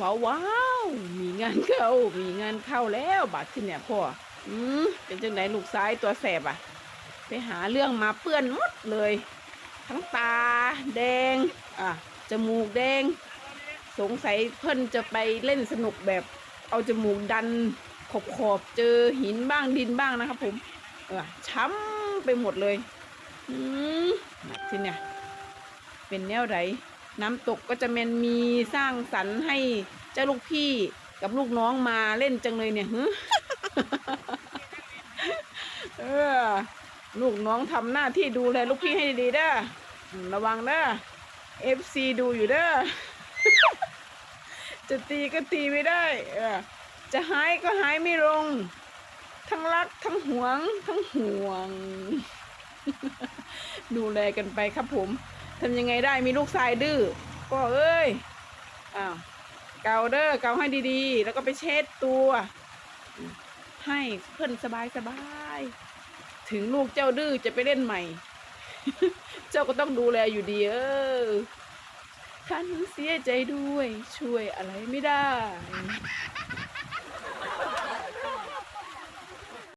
ว้าวว้าวมีงานเข้า มีงานเข้าแล้วบาดที่เนี่ยพ่อ อืมเป็นจังไดลูกซ้ายตัวแสบอะ ไปหาเรื่องมาเปื้อนหมดเลย ทั้งตา แดง อะ จมูกแดง สงสัยเพิ่นจะไปเล่นสนุกแบบ เอาจมูกดันขอบขอบๆเจอหินบ้างดินบ้างนะครับผม เออช้ำไปหมดเลย อืมบัดที่เนี่ย เป็นแนวไหน น้ำตกก็จะแมนมีสร้างสรรค์ให้เจ้าลูกพี่กับลูกน้องมาเล่นจังเลยเนี่ยฮึเออลูกน้องทำหน้าที่ดูแลลูกพี่ให้ดีๆเด้อระวังเด้อเอฟซีดูอยู่เด้อจะตีก็ตีไม่ได้เออจะหายก็หายไม่ลง ทั้งรักทั้งหวง ทั้งห่วง ดูแลกันไปครับผม ทำยังไงได้มีลูกชายดื้อก็เอ้ยอ้าวเกาเด้อเกาให้ดีๆ แล้วก็ไปเช็ดตัว ให้เพื่อนสบายสบายๆถึงลูกเจ้าดื้อจะไปเล่นใหม่ เจ้าก็ต้องดูแลอยู่ดีเออท่านเสียใจด้วยช่วยอะไรไม่ได้